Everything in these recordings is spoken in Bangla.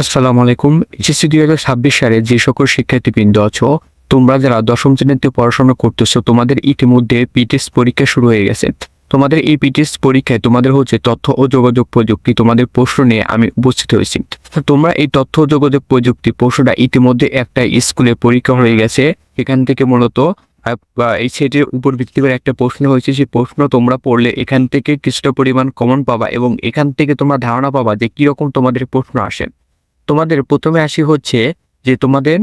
আসসালামু আলাইকুম। এইচএসসি দুই হাজার ছাব্বিশ সালে যে সকল শিক্ষার্থীবৃন্দ আছো, তোমরা যারা দশম শ্রেণীতে পড়াশোনা করতেছো, তোমাদের ইতিমধ্যে পিটিএস পরীক্ষা শুরু হয়ে গেছে। তোমাদের এই পিটিএস পরীক্ষায় তোমাদের হচ্ছে তথ্য ও যোগাযোগ প্রযুক্তি তোমাদের প্রশ্ন নিয়ে আমি উপস্থিত হয়েছি। তোমরা এই তথ্য ও যোগাযোগ প্রযুক্তি প্রশ্নটা ইতিমধ্যে একটা স্কুলে পরীক্ষা হয়ে গেছে। এখান থেকে মূলত এই সেটের উপর ভিত্তি করে একটা প্রশ্ন হয়েছে। সেই প্রশ্ন তোমরা পড়লে এখান থেকে কিছুটা পরিমাণ কমন পাবা এবং এখান থেকে তোমরা ধারণা পাবা যে কীরকম তোমাদের প্রশ্ন আসে। তোমাদের প্রথমে আসি হচ্ছে যে তোমাদের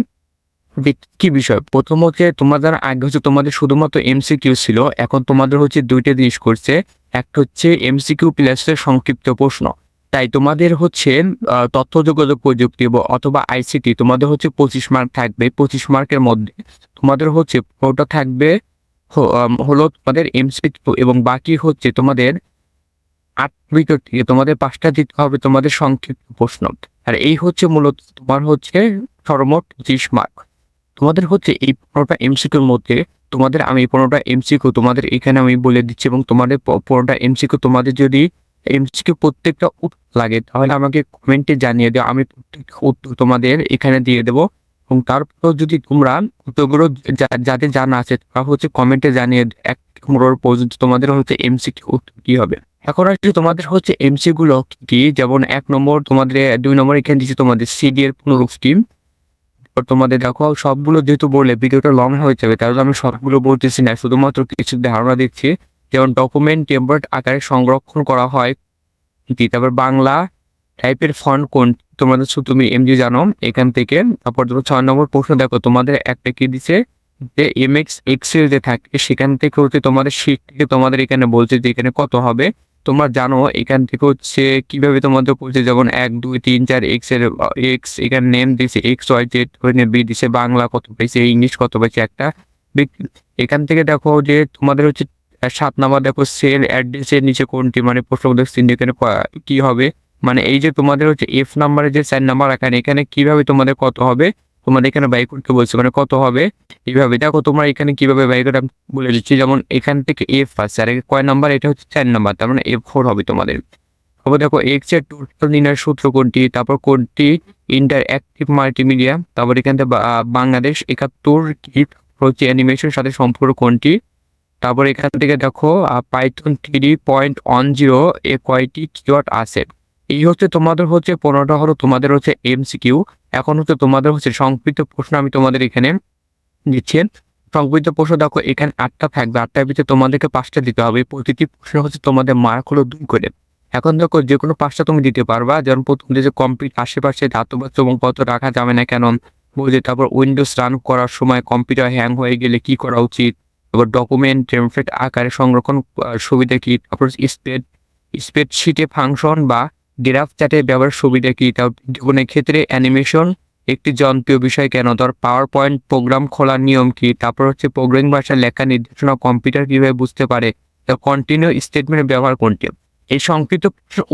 কি বিষয়? প্রথম হচ্ছে তোমাদের আগে হচ্ছে তোমাদের শুধুমাত্র এমসিকিউ ছিল। এখন তোমাদের হচ্ছে দুইটা জিনিস করছে। একটা হচ্ছে এমসিকিউ প্লাসের সংক্ষিপ্ত প্রশ্ন। তাই তোমাদের হচ্ছে তথ্য যোগাযোগ প্রযুক্তি অথবা আইসিটি তোমাদের হচ্ছে পঁচিশ মার্ক থাকবে। পঁচিশ মার্কের মধ্যে তোমাদের হচ্ছে ওটা থাকবে হলো তোমাদের এমসিকিউ এবং বাকি হচ্ছে তোমাদের আট উইকেট তোমাদের পাঁচটা দিতে হবে তোমাদের সংক্ষিপ্ত প্রশ্ন। আর এই হচ্ছে মূলত তোমার হচ্ছে সর্বমোট পঁচিশ মার্ক তোমাদের হচ্ছে এই পনেরোটা এমসিকিউর মধ্যে তোমাদের আমি এই পনেরোটা এমসিকিউ তোমাদের এখানে আমি বলে দিচ্ছি এবং তোমাদের পনেরোটা এমসিকিউ তোমাদের যদি এমসিকিউ প্রত্যেকটা উত্তর লাগে তাহলে আমাকে কমেন্টে জানিয়ে দাও, আমি প্রত্যেকটা উত্তর তোমাদের এখানে দিয়ে দেবো। এবং তারপর যদি তোমরা উত্তরগুলো যাদের জানা আছে তারা হচ্ছে কমেন্টে জানিয়ে এক পনেরো পর্যন্ত তোমাদের হচ্ছে এমসিকিউ উত্তর কি হবে। এখন আসলে তোমাদের হচ্ছে এমসি গুলো কি, যেমন এক নম্বর তোমাদের, দুই নম্বর এখানে দিচ্ছে তোমাদের সিডি এর পুনরূপ স্কিম তোমাদের দেখো, সবগুলো যেহেতু বললে ভিডিওটা লং হয়ে যাবে, তাহলে আমি সবগুলো বলতেছি না, শুধুমাত্র কিছু ধারণা দিচ্ছি। যেমন ডকুমেন্ট টেম্পার্ড আকারে সংরক্ষণ করা হয়। কি, তারপর বাংলা টাইপের ফন্ট কোন, তোমাদের তুমি এমজি জানো এখান থেকে। তারপর ধরো ছয় নম্বর প্রশ্ন, দেখো তোমাদের একটা কি দিছে? যে এম এক্স এক্সেল যে থাকে, সেখান থেকে হচ্ছে তোমাদের শীট তোমাদের এখানে বলছে যে এখানে কত হবে। তোমরা জানো এখান থেকে হচ্ছে কীভাবে তোমাদের বলছে, যেমন এক, দুই, তিন, চার এক্সের এক্স এখানে নেম দিছে এক্স ওয়াই জেড ওখানে বি দিছে বাংলা কত পাইছে ইংলিশ কত পাইছে, একটা এখান থেকে দেখো যে তোমাদের হচ্ছে সাত নাম্বার দেখো সেল অ্যাড্রেসের নিচে কোনটি মানে পোস্ট অফিস এখানে ক- হবে? মানে এই যে তোমাদের হচ্ছে এফ নাম্বারের যে চার নাম্বার এখানে এখানে কীভাবে তোমাদের কত হবে? তোমাদের এখানে বাই করতে বলছে মানে কত হবে? এইভাবে। দেখো তোমরা এখানে কীভাবে করে বলে দিচ্ছি। যেমন এখান থেকে এফ আছে আর কয় নাম্বার এটা হচ্ছে চার নাম্বার তার মানে এফ ফোর হবে তোমাদের। তারপর দেখো এক্সের টোটাল নির্ণয়ের সূত্র কোনটি? তারপর কোনটি? ইন্টার অ্যাক্টিভ মাল্টিমিডিয়া তারপর এখান থেকে বাংলাদেশ একাত্তর হিট হচ্ছে অ্যানিমেশনের সাথে সম্পর্ক কোনটি? তারপর এখান থেকে দেখো Python three point one zero এ কয়টি কিওয়ার্ড আছে? এই হচ্ছে তোমাদের হচ্ছে পনেরোটা হলো তোমাদের হচ্ছে এমসিকিউ এখন হচ্ছে তোমাদের হচ্ছে সংক্ষিপ্ত প্রশ্ন আমি তোমাদের এখানে দিচ্ছি সংক্ষিপ্ত প্রশ্ন দেখো, এখানে আটটা থাকবে। আটটার ভিতরে তোমাদেরকে পাঁচটা দিতে হবে। প্রতিটি প্রশ্ন হচ্ছে তোমাদের মার্ক হলো দুই করে। এখন দেখো যে কোনো পাঁচটা তুমি দিতে পারবা। যেমন প্রথম যে কম্পিউটার আশেপাশে ধাতবাচ্য এবং কত রাখা যাবে না কেন? বুঝে তারপর উইন্ডোজ রান করার সময় কম্পিউটার হ্যাং হয়ে গেলে কি করা উচিত? তারপর ডকুমেন্ট টেমপ্লেট আকারে সংরক্ষণ সুবিধা কি? তারপর স্পেড স্প্রেডশিটে ফাংশন বা গ্রাফ চ্যাটে ব্যবহার সুবিধা কি? তারপর জীবনের ক্ষেত্রে অ্যানিমেশন একটি জনপ্রিয় বিষয় কেন? ধর পাওয়ার পয়েন্ট প্রোগ্রাম খোলার নিয়ম কি? তারপর হচ্ছে প্রোগ্রামিং ভাষায় লেখা নির্দেশনা কম্পিউটার কীভাবে বুঝতে পারে? কন্টিনিউ স্টেটমেন্টের ব্যবহার কোনটি? এই সংক্ষিপ্ত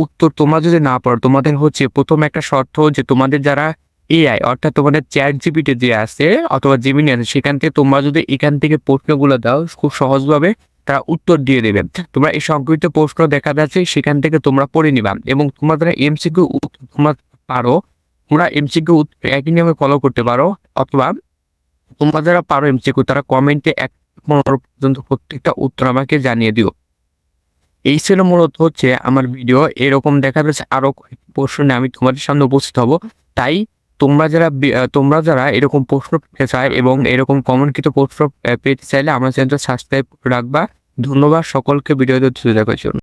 উত্তর তোমরা যদি না পারো, তোমাদের হচ্ছে প্রথম একটা শর্ত যে তোমাদের যারা এআই অর্থাৎ তোমাদের চ্যাট জিপিটি যে আছে অথবা জিমিনি আছে, সেখান থেকে তোমরা যদি এখান থেকে প্রশ্নগুলো দাও, খুব সহজভাবে তারা উত্তর দিয়ে দেবে। তোমরা এই সংক্ষিপ্ত প্রশ্ন দেখা যাচ্ছে, সেখান থেকে তোমরা পড়ে নিবা এবং তোমাদের এমসিকিউ তোমরা পারো তোমরা এমসিকিউ একই নিয়মে ফলো করতে পারো, অথবা তোমরা যারা পারো এমসিকিউ তারা কমেন্টে এক পর্যন্ত প্রত্যেকটা উত্তর আমাকে জানিয়ে দিও। এই ছিল মূলত হচ্ছে আমার ভিডিও এরকম দেখা যাচ্ছে আরও প্রশ্ন আমি তোমাদের সামনে উপস্থিত হব। তাই তোমরা যারা তোমরা যারা এরকম প্রশ্ন পেতে চায় এবং এরকম কমনকৃত প্রশ্ন পেতে চাইলে আমার চ্যানেলটা সাবস্ক্রাইব রাখবা। ধন্যবাদ সকলকে ভিডিও দেখার জন্য।